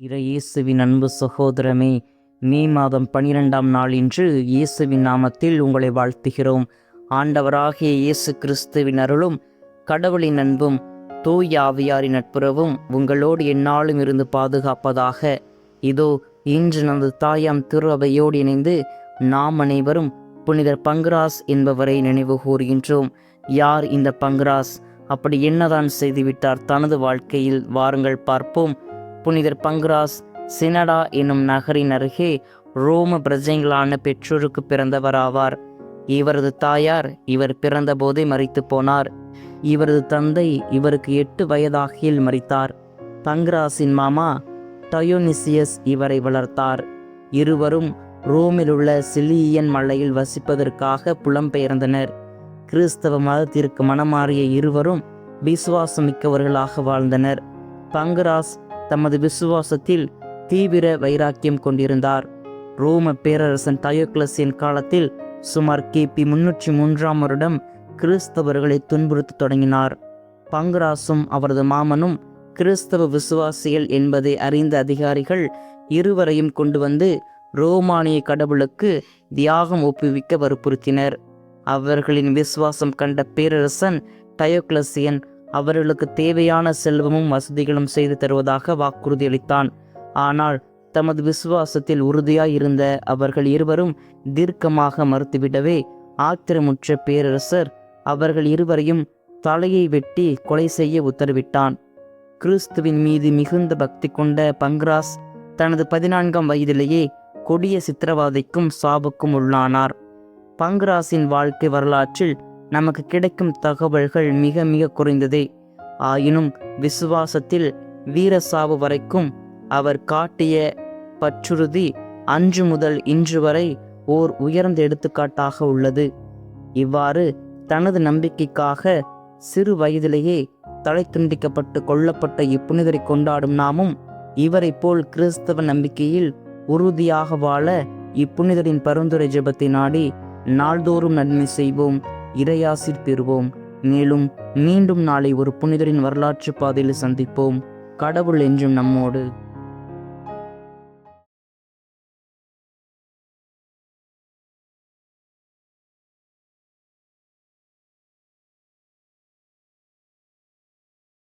இறை இயேசுவின் அன்பு சகோதரமே மே மாதம் பனிரெண்டாம் நாள் இன்று இயேசுவின் நாமத்தில் உங்களை வாழ்த்துகிறோம். ஆண்டவராகிய இயேசு கிறிஸ்துவின் அருளும் கடவுளின் அன்பும் தூய் ஆவியாரின் நட்புறவும் உங்களோடு எந்நாளும் இருந்து பாதுகாப்பதாக. இதோ இன்று நமது தாயாம் திரு அவையோடு இணைந்து நாம் அனைவரும் புனிதர் பங்குராஸ் என்பவரை நினைவு கூறுகின்றோம். யார் இந்த பங்குராஸ்? அப்படி என்னதான் செய்துவிட்டார் தனது வாழ்க்கையில்? வாருங்கள் பார்ப்போம். புனிதர் பங்குராஸ் சினடா என்னும் நகரின் அருகே ரோம பிரஜைகளான பெற்றோருக்கு பிறந்தவராவார். இவரது தாயார் இவர் பிறந்தபோதே மறித்து போனார். இவரது தந்தை இவருக்கு எட்டு வயதாகியில் மறித்தார் பங்குராஸின் மாமா டயோனிசியஸ் இவரை வளர்த்தார். இருவரும் ரோமிலுள்ள சிலியன் மலையில் வசிப்பதற்காக புலம்பெயர்ந்தனர். கிறிஸ்தவ மதத்திற்கு மனமாறிய இருவரும் விசுவாசமிக்கவர்களாக வாழ்ந்தனர். பங்கராஸ் தமது விசுவாசத்தில் தீவிர வைராக்கியம் கொண்டிருந்தார். ரோம பேரரசன் டயோக்ளஸின் காலத்தில் சுமார் கிபி முன்னூற்றி மூன்றாம் வருடம் கிறிஸ்தவர்களை துன்புறுத்தத் தொடங்கினார். பங்கராசும் அவரது மாமனும் கிறிஸ்தவ விசுவாசிகள் என்பதை அறிந்த அதிகாரிகள் இருவரையும் கொண்டு வந்து ரோமானிய கடவுளுக்கு தியாகம் ஒப்புவிக்க வற்புறுத்தினர். அவர்களின் விசுவாசம் கண்ட பேரரசன் டயோக்ளசியன் அவர்களுக்கு தேவையான செல்வமும் வசதிகளும் செய்து தருவதாக வாக்குறுதியளித்தான். ஆனால் தமது விசுவாசத்தில் உறுதியாயிருந்த அவர்கள் இருவரும் தீர்க்கமாக மறுத்துவிடவே ஆத்திரமுற்ற பேரரசர் அவர்கள் இருவரையும் தலையை வெட்டி கொலை செய்ய உத்தரவிட்டான். கிறிஸ்துவின் மீது மிகுந்த பக்தி கொண்ட பங்க்ராஸ் தனது பதினான்காம் வயதிலேயே கொடிய சித்திரவாதைக்கும் சாபுக்கும் உள்ளானார். பங்க்ராஸின் வாழ்க்கை வரலாற்றில் நமக்கு கிடைக்கும் தகவல்கள் மிக மிக குறைந்ததே. ஆயினும் விசுவாசத்தில் வீரசாவு வரைக்கும் அவர் காட்டிய பற்றுறுதி அன்று முதல் இன்று வரை ஓர் உயர்ந்த எடுத்துக்காட்டாக உள்ளது. இவ்வாறு தனது நம்பிக்கைக்காக சிறு வயதிலேயே தலை துண்டிக்கப்பட்டு கொல்லப்பட்ட இப்புனிதரை கொண்டாடும் நாமும் இவரைப் போல் கிறிஸ்தவ நம்பிக்கையில் உறுதியாக வாழ இப்புனிதரின் பரிந்துரை ஜெபத்தை நாடி நாள்தோறும் நன்மை செய்வோம். இறையாசிர் பெறுவோம். மேலும் மீண்டும் நாளை ஒரு புனிதரின் வரலாற்று பாதையில் சந்திப்போம். கடவுள் என்றும் நம்மோடு.